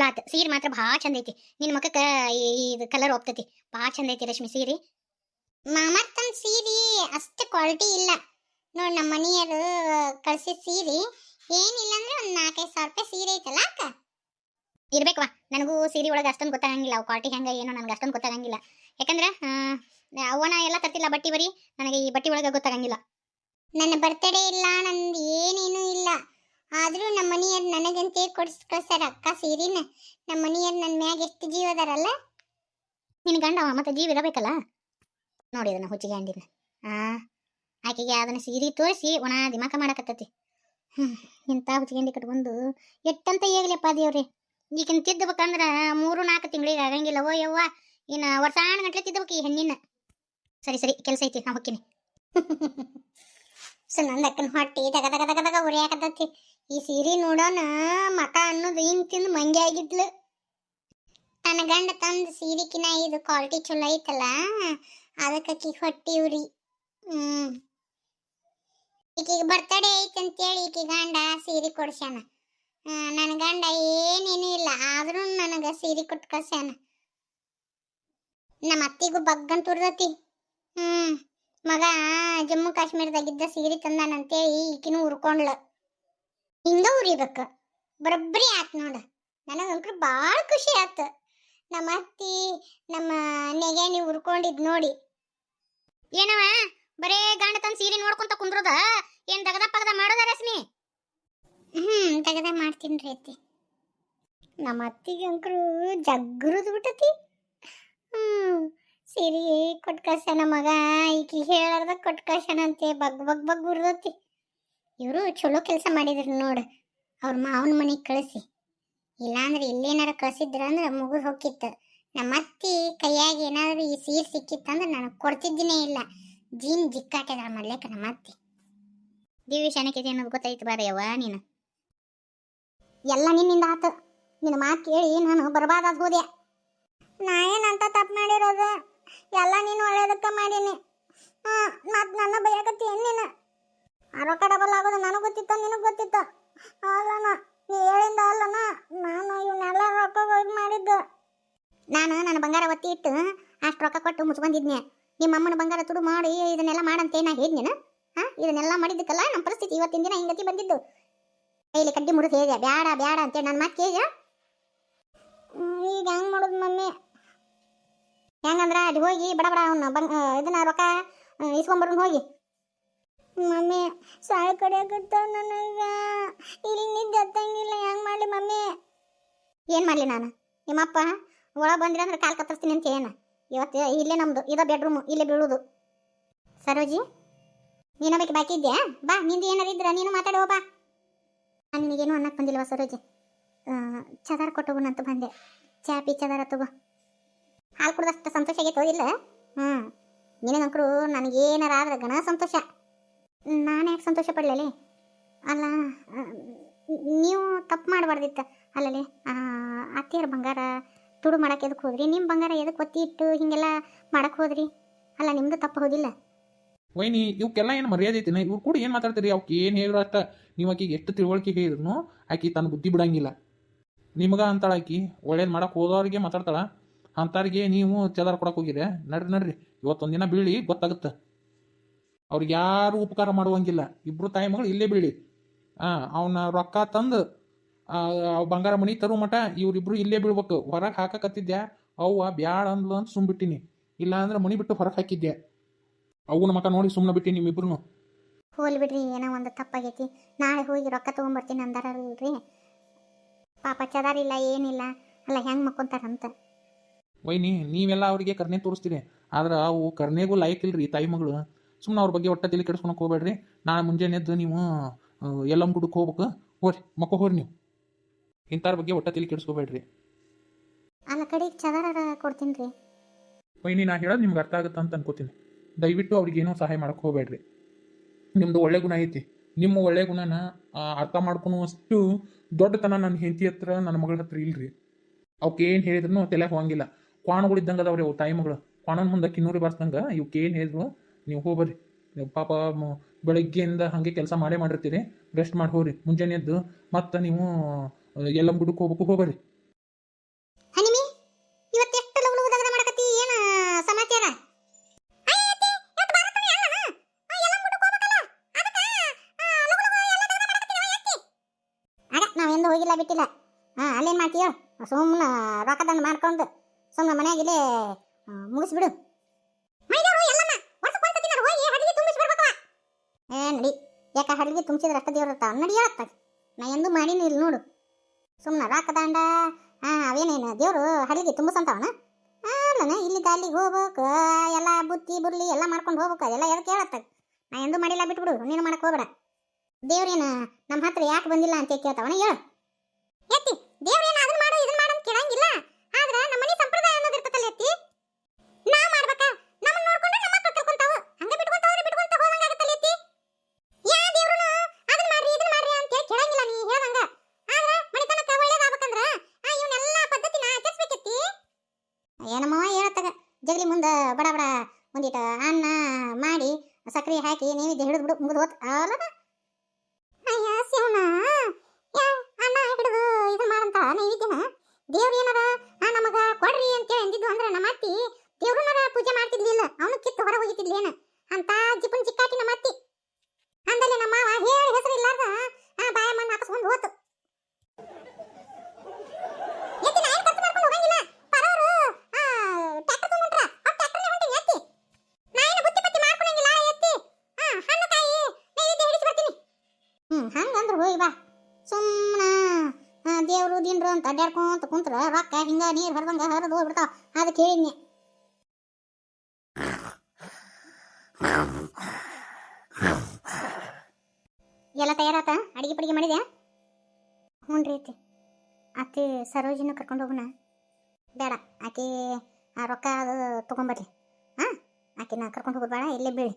ಚಲೋ ಆತು ಸೀರೆ ಮಾತ್ರ ಭಾಳ ಚಂದ ಐತಿ. ನಿನ್ನ ಮಕ್ಕ ಇದು ಕಲರ್ ಒಪ್ತೈತಿ. ಭಾಳ ಚಂದ ಐತಿ ರಶ್ಮಿ ಸೀರೆ. ಮಾಮತ್ತನ್ ಸೀರೆ ಅಷ್ಟು ಕ್ವಾಲಿಟಿ ಇಲ್ಲ. ನೋಡ್ ನಮ್ಮ ಮನೆಯರು ಕಳ್ಸಿದ ಸೀರೆ ಏನಿಲ್ಲ ಅಂದ್ರೆ ಒಂದು ನಾಲ್ಕೈದು ಸಾವಿರ ರೂಪಾಯಿ ಸೀರೆ ಐತಲ್ಲ ಅಕ್ಕ? ಇರ್ಬೇಕು ನನಗೂ ಸೀರೆ ಒಳಗೆ ಅಷ್ಟೊಂದು ಗೊತ್ತಾಗಂಗಿಲ್ಲ. ಅವು ಕ್ವಾಲಿಟಿ ಹೆಂಗ ಏನೋ ನನಗೆ ಅಷ್ಟೊಂದು ಗೊತ್ತಾಗಂಗಿಲ್ಲ. ಯಾಕಂದ್ರೆ ಅವನ ಎಲ್ಲ ತರ್ತಿಲ್ಲ ಬಟ್ಟಿ ಬರೀ. ನನಗೆ ಈ ಬಟ್ಟಿ ಒಳಗೆ ಗೊತ್ತಾಗಂಗಿಲ್ಲ. ನನ್ನ ಬರ್ತಡೇ ಇಲ್ಲ, ನಂದು ಏನೇನೂ ಇಲ್ಲ. ಆದರೂ ನಮ್ಮ ಮನೆಯವ್ರು ನನಗಂತೆ ಕೊಡಿಸ್ ಕಳ್ಸ್ಯಾರ ಅಕ್ಕ ಸೀರಿನ. ನಮ್ಮ ಮನೆಯವ್ರು ನನ್ನ ಮ್ಯಾಗ ಎಷ್ಟು ಜೀವ ಅದಾರಲ್ಲ? ನಿನ್ನ ಗಂಡ ಅವ, ಮತ್ತೆ ಜೀವ ಇರಬೇಕಲ್ಲ? ನೋಡಿ ಅದನ್ನ ಹುಚ್ಚಿಗೆ ಅಂಡಿನ ಆ, ಆಕೆಗೆ ಅದನ್ನ ಸೀರೆ ತೋರಿಸಿ ಒಣ ದಿಮಾಕ ಮಾಡಕತ್ತತಿ. ಹ್ಞೂ ಇಂಥ ಹುಚ್ಚಿಗೆಂಡಿ ಕಟ್ಕೊಂಡು ಎಟ್ಟಂತ ಏಗಲಿಯಪ್ಪ ದೇವ್ರಿ. ಈಗಿನ ತಿದ್ದಬೇಕಂದ್ರೆ ಮೂರು ನಾಲ್ಕು ತಿಂಗಳಿಗೆ ಆಗಂಗಿಲ್ಲ. ಓ ಯವ್ವ, ಇನ್ನು ವರ್ಷಾಣ ಗಂಟ್ಲೆ ತಿದ್ದಬೇಕು ಈ ಹೆಣ್ಣಿನ. ಸರಿ ಸರಿ, ಕೆಲಸ ಐತಿ ನಾ ಹೋಗ್ತೀನಿ ಸೊ ನಂದಕ್ಕನ ಹೊಟ್ಟಿ ತಗ ತಗ ಉರಿಯಾಕತ್ತೈತಿ. ಈ ಸೀರೆ ನೋಡೋಣ ಮಕ ಅನ್ನೋದು ಹಿಂಗ್ ತಿಂದು ಮಂಗೆ ಆಗಿದ್ಲು. ನನ್ನ ಗಂಡ ತಂದ ಸೀರೆಕಿನ ಇದು ಕ್ವಾಲಿಟಿ ಚಲೋ ಐತಲ್ಲ ಅದಕ್ಕೆ ಹೊಟ್ಟಿ ಉರಿ. ಹ್ಮ್. ಈಕಿಗೆ ಬರ್ತಡೇ ಐತೆ ಅಂತೇಳಿ ಈಕಿ ಗಂಡ ಸೀರೆ ಕೊಡ್ಸ್ಯಾನ. ನನ್ನ ಗಂಡ ಏನೇನು ಇಲ್ಲ, ಆದ್ರೂ ನನಗೆ ಸೀರೆ ಕೊಟ್ಟು ಕಳ್ಸ್ಯಾನ. ನಮ್ಮ ಅತ್ತಿಗೂ ಬಗ್ಗಂತ ಉರ್ದತಿ ಹ್ಮ್. ಮಗ, ಜಮ್ಮು ಕಾಶ್ಮೀರದಾಗಿದ್ದ ಸೀರೆ ತಂದಾನಂತೇಳಿ ಈಕಿನೂ ಉರ್ಕೊಂಡ್ಲ ಹಿಂಗ ಉರಿಬೇಕು. ಬರೋಬ್ಬರಿ ಆತ್ ನೋಡ. ನನಗಂಕ್ರು ಭಾಳ ಖುಷಿ ಆತು. ನಮ್ಮ ಅತ್ತಿ, ನಮ್ಮ ನೆಗೆನಿ ಉರ್ಕೊಂಡಿದ್ ನೋಡಿ. ಏನವ? ಬರೇ ಗಂಡ ತಂದು ಸೀರೆ ನೋಡ್ಕೊಂತ ಕುಂದ್ರದ? ಏನ್ ತಗದ ಪಗದ ಮಾಡೋದ ರಶ್ಮಿ? ಹ್ಮ್, ತಗದ ಮಾಡ್ತೀನಿ ರೀ ಅತ್ತಿ ನಮ್ಮ ಅತ್ತಿಗೆ ಅಂಕರು ಜಗ್ಗರದ್ ಬಿಟ್ಟತಿ. ಹ್ಮ್ ಸೀರೆ ಕೊಟ್ಟು ಕಳ್ಸ್ಯಾನ ಮಗ. ಈಕಿ ಹೇಳಾರ್ದ ಕೊಟ್ಟು ಕಳ್ಸ್ಯಾನಂತೆ ಬಗ್ ಬಗ್ ಬಗ್ ಉರ್ದತಿ. ಇವರು ಚಲೋ ಕೆಲಸ ಮಾಡಿದ್ರು ನೋಡು. ಅವ್ರ ಮಾವನ ಮನೆಗೆ ಕಳಿಸಿ. ಇಲ್ಲಾಂದ್ರೆ ಇಲ್ಲೇನಾರ ಕಳಿಸಿದ್ರ ಅಂದ್ರೆ ಮುಗಿದು ಹೋಗಿತ್ತು ನಮ್ಮ ಅತ್ತಿ ಕೈಯಾಗಿ ಏನಾದ್ರು ಈ ಸೀರೆ ಸಿಕ್ಕಿತ್ತಂದ್ರೆ ನನಗೆ ಕೊಡ್ತಿದ್ದೀನೇ ಇಲ್ಲ. ಜೀನ್ ಜಿಕ್ಕಾಟದ ಮಾಡ್ಲಿಕ್ಕೆ ನಮ್ಮ ಅತ್ತಿ. ದಿವ್ಯ ಶಾನಕಿದೆ ಅನ್ನೋದು ಗೊತ್ತಾಯ್ತು ಬಾರಯ್ಯವ್ವ ನೀನು. ಎಲ್ಲ ನಿನ್ನಿಂದ ಆತು. ನಿನ್ನ ಮಾತು ಕೇಳಿ ನಾನು ಬರ್ಬಾದ ಹೋದೆ ನಾ ಏನಂತ ತಪ್ಪು ಮಾಡಿರೋದು? ಎಲ್ಲ ನೀನು ಒಳ್ಳೇದಕ್ಕ ಮಾಡೀನಿ. ಹಾಂ ಮತ್ತು ನನ್ನ ಬೈಯಾಕತ್ತಿ ನೀನು? ರೊಕ್ಕ ಡಬಲ್ ಆಗೋದು ನನಗೆ ಗೊತ್ತಿತ್ತ, ನಿನಗೆ ಗೊತ್ತಿತ್ತ? ಅಲ್ಲನ ನೀ ಹೇಳಿಂದ ಅಲ್ಲನ ನಾನು ಇವನ್ನೆಲ್ಲ ರೊಕ್ಕ ಇದು ಮಾಡಿದ್ದು. ನಾನು ನನ್ನ ಬಂಗಾರ ಒತ್ತಿ ಇಟ್ಟು ಅಷ್ಟು ರೊಕ್ಕ ಕೊಟ್ಟು ಮುಚ್ಕೊಂಡಿದ್ನೆ. ನಿಮ್ಮ ಅಮ್ಮನ ಬಂಗಾರ ತುಡು ಮಾಡಿ ಇದನ್ನೆಲ್ಲ ಮಾಡಂತೆ ನಾ ಹೇಳಿದ್ನೇನ ಹಾ, ಇದನ್ನೆಲ್ಲ ಮಾಡಿದ್ದಕ್ಕಲ್ಲ ನಮ್ಮ ಪರಿಸ್ಥಿತಿ ಇವತ್ತಿನ ದಿನ ಹಿಂಗತಿ ಬಂದಿದ್ದು. ಕೈಲಿ ಕಡ್ಡಿ ಮುರಿದು ಹೇಗೆ ಬ್ಯಾಡ ಬ್ಯಾಡ ಅಂತೇಳಿ ನನ್ನ ಮಾತು ಕೇಳಿದ? ಈಗ ಹೆಂಗ್ ಮಾಡೋದು ಮಮ್ಮಿ? ಹೆಂಗಂದ್ರ ಅಲ್ಲಿ ಹೋಗಿ ಬಡ ಬಡ ಅವ್ನ ಬಂಗ್ ಇದನ್ನ ರೊಕ್ಕ ಇಸ್ಕೊಂಡ್ಬರ್ ಹೋಗಿ. ಮಮ್ಮಿ ಸಾಯಿ ಕಡಿಯಾಕತ್ತ ನನಗ? ಇಲ್ಲಿ ನಿದ್ದೆ ಹತ್ತಂಗಿಲ್ಲ ಹೆಂಗ್ ಮಾಡ್ಲಿ ಮಮ್ಮಿ? ಏನ್ ಮಾಡ್ಲಿ ನಾನು? ನಿಮ್ಮಪ್ಪ ಒಳಗೆ ಬಂದ್ರೆ ಅಂದ್ರೆ ಕಾಲ್ ಕತ್ತರಿಸ್ತೀನಿ ಅಂತ ಏನ ಇವತ್ತು ಇಲ್ಲೇ ನಮ್ದು ಇದ ಬೆಡ್ರೂಮ್ ಇಲ್ಲೇ ಬೀಳುದು. ಸರೋಜಿ ನೀನ ಬೇಕು ಬಾಕಿ ಇದ್ಯಾ? ಬಾ ನಿಂದು ಏನಾರು ಇದ್ರ ನೀನು ಮಾತಾಡೋ ಬಾ. ನಾನು ನಿನಗೇನು ಅನ್ನಕ್ಕೆ ಬಂದಿಲ್ವಾ ಸರೋಜಿ? ಚದಾರ ಕೊಟ್ಟೋಗು ನಂತು ಬಂದೆ. ಚಾಪಿ ಚದಾರ ತಗೋ. ಹಾಲು ಕುಡ್ದಷ್ಟು ಸಂತೋಷ ಆಗೈತೋ ಇಲ್ಲ? ಹ್ಞೂ ನಿನಗಂಕರು ನನಗೇನಾರ ಆದ್ರೆ ಗಣ ಸಂತೋಷ. ನಾನು ಯಾಕೆ ಸಂತೋಷ ಪಡಲೇ ಅಲ್ಲ, ನೀವು ತಪ್ಪು ಮಾಡಬಾರ್ದಿತ್ತು. ಅಲ್ಲಲೇ ಅತ್ತೆಯರ ಬಂಗಾರ ತುಡು ಮಾಡಕ್ಕೆ ಎದಕ್ಕೆ ಹೋದ್ರಿ? ನಿಮ್ಮ ಬಂಗಾರ ಎದಕ್ಕೆ ಒತ್ತಿ ಇಟ್ಟು ಹಿಂಗೆಲ್ಲ ಮಾಡಕ್ಕೆ ಹೋದ್ರಿ? ಅಲ್ಲ, ನಿಮ್ದು ತಪ್ಪು ಹೋದಿಲ್ಲ? ವೈನಿ ಇವಕ್ಕೆಲ್ಲ ಏನು ಮರ್ಯಾದೆ ಐತಿನ ಇವ್ರು ಕೂಡ ಏನು ಮಾತಾಡ್ತೀರಿ? ಅವಕ್ಕೆ ಏನು ಹೇಳಿದ್ರು ಅಷ್ಟ? ನೀವು ಆಕಿಗೆ ಎಷ್ಟು ತಿಳುವಳಿಕೆ ಹೇಳಿದ್ರು ಆಕಿ ತನ್ನ ಬುದ್ಧಿ ಬಿಡಂಗಿಲ್ಲ. ನಿಮಗ ಅಂತಾಳ ಆಕಿ, ಒಳ್ಳೇದು ಮಾಡಕ್ಕೆ ಹೋದವ್ರಿಗೆ ಮಾತಾಡ್ತಾಳ. ಅಂಥವ್ರಿಗೆ ನೀವು ಚದಾರ ಕೊಡಕ್ಕೆ ಹೋಗಿರಿ. ನಡ್ರಿ ನಡ್ರಿ. ಇವತ್ತೊಂದು ದಿನ ಬೀಳಿ ಗೊತ್ತಾಗುತ್ತೆ. ಅವ್ರಿಗೆ ಯಾರು ಉಪಕಾರ ಮಾಡುವಂಗಿಲ್ಲ. ಇಬ್ಬರು ತಾಯಿ ಮಗಳು ಇಲ್ಲೇ ಬೀಳಿ. ಹಾಂ ಅವನ ರೊಕ್ಕ ತಂದು ಬಂಗಾರ ಮಣಿ ತರು ಮಟ ಇವ್ರಿಬ್ರು ಇಲ್ಲೇ ಬೀಳ್ಬೇಕು. ಹೊರಗೆ ಹಾಕಕತ್ತಿದ್ದೆ ಅವ್ವ, ಬ್ಯಾಡ ಅಂದ್ಲು ಅಂತ ಸುಮ್ ಬಿಟ್ಟಿನಿ. ಇಲ್ಲ ಅಂದ್ರೆ ಮಣಿ ಬಿಟ್ಟು ಹೊರಗೆ ಹಾಕಿದ್ದೆ ಅವನ ಮಕ ನೋಡಿ ಸುಮ್ಮನೆ ಬಿಟ್ಟಿ ನಿಮ್ಮಿಬ್ರು ಹೋಲ್ ಬಿಡ್ರಿ, ಏನೋ ಒಂದು ತಪ್ಪಾಗೈತಿ. ನಾಳೆ ಹೋಗಿ ರೊಕ್ಕ ತೊಗೊಂಬರ್ತೀನಿ ಅಂದಾರಲ್ರಿ. ಪಾಪ ಚದಾರಿಲ್ಲ, ಏನಿಲ್ಲ. ಅಲ್ಲ, ಹೆಂಗೆ ಮಕ್ಕೊಂತಾರಂತ. ವೈನಿ ನೀವೆಲ್ಲ ಅವರಿಗೆ ಕರ್ನೆ ತೋರಿಸ್ತೀರಿ. ಆದ್ರೆ ಅವು ಕರ್ನೆಗೂ ಲಾಯಕ್ ಇಲ್ರಿ ತಾಯಿ ಮಗಳು. ಸುಮ್ಮನೆ ಅವ್ರ ಬಗ್ಗೆ ಒಟ್ಟ ತಲೆ ಕೆಡಿಸ್ಕೊಳಕ್ ಹೋಗ್ಬೇಡ್ರಿ. ನಾಳೆ ಮುಂಜಾನೆ ಎದ್ದು ನೀವು ಎಲ್ಲಮ್ಮ ಗುಡಕ್ಕೆ ಹೋಗ್ಬೇಕು. ಹೋರಿ ಮಕ್ಕ ಹೋರಿ ನೀವು. ಇಂಥವ್ರ ಬಗ್ಗೆ ಒಟ್ಟ ತಲೆ ಕೆಡಿಸ್ಕೋಬೇಡ್ರಿ. ಅಲ್ಲ ಕಡೆಗೆ ಚದರ ಕೊಡ್ತೀನಿ ರೀ ವೈನಿ ನಾ ಹೇಳೋದು ನಿಮ್ಗೆ ಅರ್ಥ ಆಗುತ್ತೆ ಅಂತ ಅನ್ಕೋತೀನಿ. ದಯವಿಟ್ಟು ಅವ್ರಿಗೆ ಏನೋ ಸಹಾಯ ಮಾಡಕ್ಕೆ ಹೋಗ್ಬೇಡ್ರಿ. ನಿಮ್ಮದು ಒಳ್ಳೆ ಗುಣ ಐತಿ. ನಿಮ್ಮ ಒಳ್ಳೆ ಗುಣನ ಅರ್ಥ ಮಾಡ್ಕೊಳುವಷ್ಟು ದೊಡ್ಡತನ ನನ್ನ ಹೆಂಡತಿ ಹತ್ರ ನನ್ನ ಮಗಳ ಹತ್ರ ಇಲ್ರಿ. ಅವಕ್ಕೆ ಏನು ಹೇಳಿದ್ರು ತಲೆ ಹೋಗಂಗಿಲ್ಲ. ಕ್ವಾಣಗಳು ಇದ್ದಂಗೆ ಅದಾವ್ರಿ ಅವು ಟೈಮ್ಗಳು ಕ್ವಾಣನ ಮುಂದೆ ಕಿನ್ನೂರಿ ಬಾರ್ಸ್ದಂಗೆ ಇವಕ್ಕೆ ಏನು ಹೇಳಿದ್ರು ನೀವು ಹೋಗ್ಬರ್ರಿ. ನೀವು ಪಾಪ ಬೆಳಗ್ಗೆಯಿಂದ ಹಾಗೆ ಕೆಲಸ ಮಾಡೇ ಮಾಡಿರ್ತೀರಿ ರೆಸ್ಟ್ ಮಾಡಿ ಹೋಗ್ರಿ. ಮುಂಜಾನೆ ಎದ್ದು ಮತ್ತೆ ನೀವು ಎಲ್ಲಮ್ಮ ಗುಡಕ್ಕೆ ಹೋಗ್ಬೇಕು, ಹೋಗ್ಬರ್ರಿ. ಹೋಗಿಲ್ಲ ಬಿಟ್ಟಿಲ್ಲ ಹಾಂ ಅಲ್ಲೇನು ಮಾಡ್ತೀಯೋ ಸುಮ್ಮನೆ ರೊಕ್ಕದಂದು ಮಾಡ್ಕೊಂಡು ಸುಮ್ಮನೆ ಮನ್ಯಾಗ ಇಲ್ಲೇ ಆ, ಮುಗಿಸ್ಬಿಡು. ಏ ನಡಿ. ಯಾಕ ಹಡಗಿ ತುಂಬಿಸಿದ್ರೆ ಅಷ್ಟ ದೇವ್ರ ಇರ್ತಾವ? ನಡಿ ಹೇಳತ್ತ ನಾ ಎಂದು ಮಾಡೀನಿ ಇಲ್ಲಿ ನೋಡು. ಸುಮ್ಮನೆ ರೊಕ್ಕ ದಂಡ ಹಾ ಅವೇನೇನು ದೇವ್ರು ಹಡಗಿ ತುಂಬಿಸಂತವನ? ಅಲ್ಲನ ಇಲ್ಲಿದ್ದ ಅಲ್ಲಿಗೆ ಹೋಗ್ಬೇಕು. ಎಲ್ಲ ಬುತ್ತಿ ಬುರ್ಲಿ ಎಲ್ಲ ಮಾಡ್ಕೊಂಡು ಹೋಗ್ಬೇಕು. ಅದೆಲ್ಲ ಎದಕ್ಕೆ ಹೇಳತ್ತ? ನಾ ಎಂದು ಮಾಡಿಲ್ಲ ಬಿಟ್ಬಿಡು. ನೀನು ಮಾಡಕ್ಕೆ ಹೋಗ್ಬೇಡ. ದೇವ್ರೇನ ನಮ್ಮ ಹತ್ರ ಯಾಕೆ ಬಂದಿಲ್ಲ ಅಂತ ಕೇಳ್ತಾವನ? ಹೇಳು. ಎತ್ತಿ ದೇವ್ರೇನ ಅದನ್ನ ಮಾಡು ಇದನ್ನ ಮಾಡು ಅಂತ ಕೇಳಂಗಿಲ್ಲ ಆದ್ರ ನಮ್ಮ ಮನೆ ಸಂಪ್ರದಾಯ ಅನ್ನೋದು ಇರ್ತದಲ್ಲ ಎತ್ತಿ ನಾ ಮಾಡ್ಬೇಕ ನಮ್ಮನ್ನ ನೋಡ್ಕೊಂಡು ನಮ್ಮ ಮಕ್ಕಳು ತಿಳ್ಕೊಂತಾವು ಹಂಗ ಬಿಟ್ಕೊಂತಾವ್ರೆ ಬಿಟ್ಕೊಂತ ಹೋದಂಗ ಆಗತ್ತಲ್ಲ ಎತ್ತಿ ಯಾ ದೇವ್ರುನು ಅದನ್ನ ಮಾಡ್ರಿ ಇದನ್ನ ಮಾಡ್ರಿ ಅಂತ ಹೇಳಿ ಕೇಳಂಗಿಲ್ಲ ನೀ ಹೇಳ್ದಂಗ ಆದ್ರ ಮನಿತನಕ ಒಳ್ಳೇದಾಗ್ಬೇಕಂದ್ರ ಆ ಇವನ್ನೆಲ್ಲ ಪದ್ಧತಿನ ಆಚರಿಸ್ಬೇಕೆತ್ತಿ ಏನಮ್ಮವ ಹೇಳತ್ತಾಗ ಜಗಲಿ ಮುಂದ ಬಡ ಬಡ ಒಂದಿಟ ಅನ್ನ ಮಾಡಿ ಸಕ್ರೆ ಹಾಕಿ ನೈವೇದ್ಯ ಹಿಡಿದು ಬಿಡು ಮುಗಿದು ಹೋತ್. ಅಲ್ಲ ಅಯ್ಯ ಶಿವನ ಯಾ ಅನ್ನ ಹಿಡಿದು ಇದು ಮಾಡಂತ ನೈವೇದ್ಯನ ದೇವ್ರ ಏನಾರ ಆ ನಮಗ ಕೊಡ್ರಿ ಅಂತೇಳಿ ಅಂದಿದ್ದು ಅಂದ್ರೆ ನಮ್ಮ ಅತ್ತಿ ದೇವ್ರನಾರ ಪೂಜೆ ಮಾಡ್ತಿದ್ಲಿಲ್ಲ ಅವನು ಕಿತ್ತು ಹೊರ ಹೋಗಿತಿದ್ಲೇನ ಅಂತ ಜಿಪುನ್ ಚಿಕ್ಕಾಟಿ ನಮ್ಮ ಅತ್ತಿ ಅಂದಲೆ ನಮ್ಮ ಮಾವ ಹೇಳಿ ಹೆಸರು ಇಲ್ಲಾರ್ದ ಆ ಬಾಯ ಮಣ್ಣು ಹಾಕಿಸ್ಕೊಂಡು ಹೋತು ಎತ್ತಿ ನಾ ಏನ್ ಖರ್ಚು ಮಾಡ್ಕೊಂಡು ಹೋಗಂಗಿಲ್ಲ ಪರವರು ಟ್ರ್ಯಾಕ್ಟರ್ ತಗೊಂಡ್ರ ಆ ಟ್ರ್ಯಾಕ್ಟರ್ನೇ ಹೊಂಟೀನಿ ಎತ್ತಿ ನಾ ಏನು ಬುತ್ತಿ ಪತ್ತಿ ಮಾಡ್ಕೊಳಂಗಿಲ್ಲ ಎತ್ತಿ ಆ ಹಣ್ಣು ಕಾಯಿ ನೈವೇದ್ಯ ಹಿಡಿಸಿ ಬರ್ತೀನಿ ಹ್ಮ್ ಹಂಗಂದ್ರ ಹೋಗಿ ಬಾ ಸುಮ್ಮನ ದೇವ್ರು ದಿನ್ರು ಅಂತ ಅಡ್ಡಾಡ್ಕೊಂತ ಕುಂತ್ರ ರೊಕ್ಕ ಹಿಂಗ ನೀರ್ ಹರಿದಂಗ ಹರಿದು ಹೋಗ್ಬಿಡ್ತಾವ. ಅದಕ್ಕೆ ಹೇಳಿದ್ನೆ. ಎಲ್ಲ ತಯಾರಾತ? ಅಡಿಗೆ ಪಡಿಗೆ ಮಾಡಿದ್ಯಾ? ಹ್ಞೂ ರೀ ಅತ್ತಿ. ಅತ್ತಿ ಸರೋಜಿನ ಕರ್ಕೊಂಡು ಹೋಗೋಣ ಬೇಡ, ಆಕೆ ಆ ರೊಕ್ಕ ಅದು ತೊಗೊಂಬರ್ಲಿ. ಹಾಂ ನಾ ಕರ್ಕೊಂಡು ಹೋಗೋದು ಬೇಡ ಇಲ್ಲೇ ಬೀಳಿ.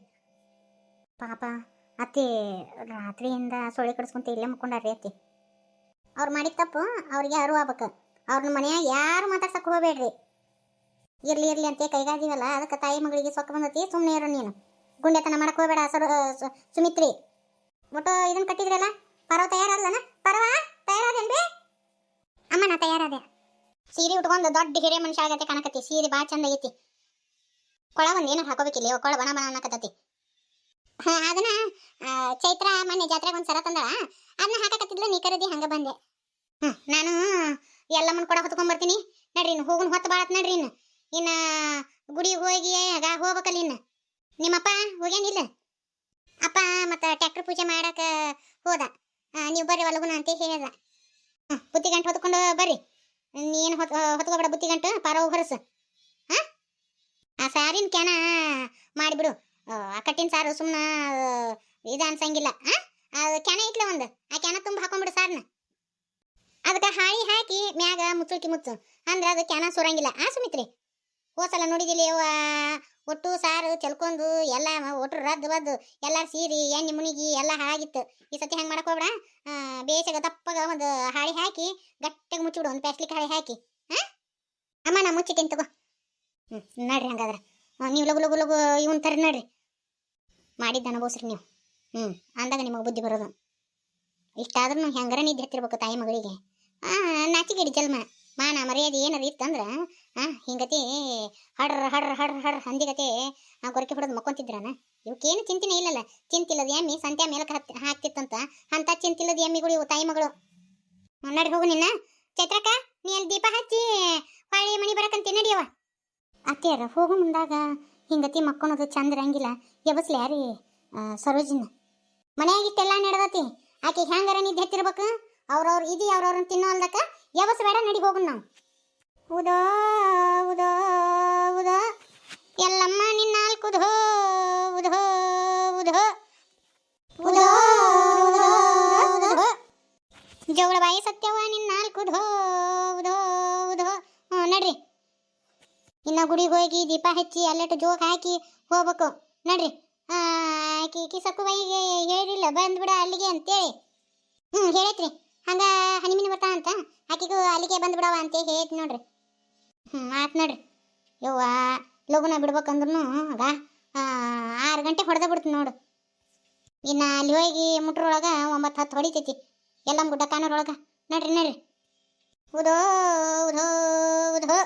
ಪಾಪ, ಅತ್ತಿ ರಾತ್ರಿಯಿಂದ ಸೊಳ್ಳೆ ಕಡಿಸ್ಕೊಂತ ಇಲ್ಲೇ ಮುಕ್ಕೊಂಡಾರ್ರಿ ಅತ್ತಿ. ಅವ್ರು ಮಾಡಿದ ತಪ್ಪು ಅವ್ರಿಗೆ ಅರು ಆಗ್ಬೇಕು. ಅವ್ರನ್ನ ಮನೆಯಾಗ ಯಾರು ಮಾತಾಡ್ಸಕ್ ಹೋಗಬೇಡ್ರಿ. ಇರ್ಲಿ ಇರ್ಲಿ ಅಂತ ಕೈಗಾದಿವಲ್ಲ ಅದಕ್ಕೆ ತಾಯಿ ಮಗಳಿಗೆ ಸೊಕ್ಕ ಬಂದತಿ ಸುಮ್ಮನೆ ಇರು ನೀನು. ಗುಂಡೆತನ ಮಾಡಕ್ ಹೋಗಬೇಡ, ಸರ್ ಸುಮಿತ್ರಿ. ಒಟ್ಟು ಇದನ್ನ ಕಟ್ಟಿದ್ರಲ್ಲ? ಪರವ ತಯಾರಲ್ಲನ ಪರವ, ತಯಾರಾದೇನ್ರಿ? ಅಮ್ಮ, ನಾ ತಯಾರಾದೆ. ಸೀರೆ ಉಟ್ಕೊಂಡು ದೊಡ್ಡ ಹಿರಿಯ ಮನುಷ್ಯ ಆಗತ್ತೆ ಕಾಣಕತ್ತಿ. ಸೀರೆ ಭಾಳ ಚಂದ ಐತಿ. ಕೊಳ ಒಂದು ಏನೋ ಹಾಕೋಬೇಕಿಲ್ಲ ಕೊಳ ಬಣ ಬಣ ಅನ್ನಕತ್ತತಿ. ಹಾ, ಅದನ್ನ ಚೈತ್ರ ಮೊನ್ನೆ ಜಾತ್ರೆಗೆ ಒಂದ್ ಸರ ತಂದಳ. ಅದನ್ನ ಹಾಕಕತ್ತಿದ್ಲ, ನೀ ಕರದಿ ಹಂಗ ಬಂದೆ. ಹ್ಮ್, ನಾನು ಎಲ್ಲಮ್ಮನ್ ಕೊಡ ಹೊತ್ಕೊಂಡ್ ಬರ್ತೀನಿ. ನಡ್ರಿ ಇನ್ನು ಹೋಗುನ್ ಹೊತ್ತು ಬಾಳತ್ ನಡ್ರಿ ಇನ್ನು. ಇನ್ನ ಗುಡಿಗೆ ಹೋಗಿ ಆಗ ಹೋಗ್ಬೇಕಲ್ಲ ಇನ್ನು. ನಿಮ್ಮಪ್ಪ ಹೋಗ್ಯಾನಿಲ್ಲ ಅಪ್ಪ ಮತ್ತ ಟ್ಯಾಕ್ಟ್ರ್ ಪೂಜೆ ಮಾಡಕ ಹೋದ. ನೀವು ಬರ್ರಿ ಒಲಗುನ ಅಂತ ಹೇಳ್ದ. ಬುತ್ತಿ ಗಂಟು ಹೊತ್ಕೊಂಡು ಬರ್ರಿ. ನೀನು ಹೊತ್, ಹೊತ್ಕೊಬೇಡ ಬುತ್ತಿ ಗಂಟು ಪಾರ ಹೊರಸು. ಹಾ? ಆ ಸಾರಿನ ಕ್ಯಾನ ಮಾಡಿಬಿಡು. ಆ ಕಟ್ಟಿನ ಸಾರು ಸುಮ್ಮನೆ ಇದು ಅನ್ಸಂಗಿಲ್ಲ. ಹಾಂ? ಕ್ಯಾನ ಇಟ್ಲ ಒಂದು. ಆ ಕ್ಯಾನ ತುಂಬ ಹಾಕೊಂಡ್ಬಿಡು ಸಾರ್ನ. ಅದಕ್ಕೆ ಹಾಳಿ ಹಾಕಿ ಮ್ಯಾಗ ಮುಚ್ಚುಳ್ಕಿ ಮುಚ್ಚು. ಅಂದ್ರೆ ಅದು ಕ್ಯಾನ ಸುರಂಗಿಲ್ಲ. ಆ ಸುಮಿತ್ರಿ, ಹೋಸಲ ನೋಡಿದಿಲ್ಲ ಯವ್ವ ಒಟ್ಟು ಸಾರು ಚೆಲ್ಕೊಂಡು ಎಲ್ಲ ಒಟ್ಟು ರದ್ದು ಬದ್ದು ಎಲ್ಲ ಸೀರಿ, ಎಣ್ಣೆ ಮುನಿಗಿ, ಎಲ್ಲ ಹಾಗಿತ್ತು ಈ ಸತಿ ಹೆಂಗೆ ಮಾಡಕ್ ಹೋಗ್ಬೇಡ? ಬೇಸಗ ದಪ್ಪಗ ಒಂದು ಹಾಳಿ ಹಾಕಿ, ಗಟ್ಟಿಗೆ ಮುಚ್ಚಿಬಿಡು ಒಂದು ಪ್ಯಾಸ್ಲಿಕ್ ಹಾಳಿ ಹಾಕಿ. ಹಾಂ ಅಮ್ಮ, ನಾ ಮುಚ್ಚಿಟ್ಟೇನು ತಗೋ. ಹ್ಞೂ ನಡ್ರಿ ಹಂಗಾದ್ರೆ. ನೀವು ಲಗು ಲಗು ಲಗು, ಇವನ್ ತರ ನಡ್ರಿ. ಮಾಡಿದ್ದು ಅನುಭವಿಸ್ರಿ ನೀವು. ಹ್ಞೂ ಅಂದಾಗ ನಿಮಗೆ ಬುದ್ಧಿ ಬರೋದು. ಇಷ್ಟಾದ್ರೂ ಹೆಂಗಾರ ನಿದ್ದೆ ಹತ್ತಿರ್ಬೇಕು ತಾಯಿ ಮಗಳಿಗೆ. ನಾಚಿಗಿಡಿ ಜಲ್ಮ ಮಾನ ಮರ್ಯಾದೆ ಏನಾರ ಇತ್ತಂದ್ರೆ, ಆ, ಹಿಂಗತಿ ಹಡ್ರ ಹಡ್ರ ಹಡ್ರ ಹಡ್ರ ಹಂದಿಗತಿ ಗೊರಕೆ ಹೊಡೆದು ಮಕ್ಕೊಂತಿದ್ರನ. ಇವಕ್ಕೇನು ಚಿಂತಿನೇ ಇಲ್ಲಲ್ಲ. ಚಿಂತಿಲ್ಲದ ಎಮ್ಮಿ, ಸಂತ್ಯಾ ಮೇಲಕ್ಕೆ ಹತ್ತಿ, ಹಾಕ್ತಿತ್ತಂತ. ಅಂತ ಚಿಂತಿಲ್ಲದ ಎಮ್ಮಿಗಳು, ಇವು ತಾಯಿ ಮಗಳು ನಡಿ ಹೋಗು ನಿನ್ನ. ಚೈತ್ರಕ್ಕ, ನೀ ಅಲ್ಲಿ ದೀಪ ಹಚ್ಚಿ ಹೊಳೆ ಮಣಿ ಬರಕಂತ ನಡಿಯವ ಅತ್ತೆಯರ, ಹೋಗು ಮುಂದಾಗ. ಹಿಂಗತಿ ಮಕ್ಕೊಳೋದು ಚಂದ ಇರಂಗಿಲ್ಲ ಎಬಸ್ಲಿ ಯಾರಿ ಸರೋಜಿನ. ಮನೆಯಾಗಿಟ್ಟೆಲ್ಲ ನಡೆದತಿ. ಆಕೆ ಹ್ಯಾಂಗಾರ ನಿದ್ದೆ ಹತ್ತಿರ್ಬೇಕು? ಅವ್ರವ್ರ ಇದಿ, ಅವ್ರವ್ರನ್ನ ತಿನ್ನೋ ಎಬಸ್ ಬೇಡ ನಡಿ ಹೋಗೋಣ ನಾವು. ಉದೋ ಉದೋ ಉದೋ. ಎಲ್ಲಮ್ಮ ನಿನ್ನ ನಾಲ್ಕು ಉದೋ ಉದೋ ಉದೋ. ಉದೋ ಉದೋ ಜೋಗಳ ಬಾಯಿ ಸತ್ಯವ ನಿನ್ನ ನಾಲ್ಕು ಧೋ ಉದೋ ಉದೋ. ಹ್ಞೂ, ನಡ್ರಿ. ಇನ್ನ ಗುಡಿಗೆ ಹೋಗಿ ದೀಪ ಹಚ್ಚಿ, ಅಲ್ಲಟ್ಟು ಜೋಕ್ ಹಾಕಿ ಹೋಗ್ಬೇಕು. ನಡ್ರಿ. ಆಕಿ ಕಿ ಸಕ್ಕು ಬಾಯಿಗೆ ಹೇಳಿಲ್ಲ ಬಂದ್ಬಿಡ ಅಲ್ಲಿಗೆ ಅಂತೇಳಿ. ಹ್ಞೂ, ಹೇಳೈತ್ರಿ. ಹಂಗ ಹನಿಮೀನು ಬರ್ತಾ ಅಂತ ಆಕಿಗೂ ಅಲ್ಲಿಗೆ ಬಂದು ಬಂದ್ಬಿಡವ ಅಂತ ಹೇಳೈತಿ ನೋಡ್ರಿ. ಹ್ಞೂ ಆತ್ ನೋಡ್ರಿ. ಯವ್ವ, ಲಗುನ ಬಿಡ್ಬೇಕಂದ್ರೂ ಆಗ ಆರು ಗಂಟೆ ಹೊಡೆದ ಬಿಡ್ತೀನಿ ನೋಡು. ಇನ್ನು ಅಲ್ಲಿ ಹೋಗಿ ಮುಟ್ರೊಳಗೆ ಒಂಬತ್ತು ಹತ್ತು ಹೊಡಿತೈತಿ, ಎಲ್ಲ ಗುಡ್ಡ ಕಾನೂರೊಳಗೆ ನೋಡ್ರಿ ನೋಡ್ರಿ. ಉದೋ ಉದೋ ಉದೋ.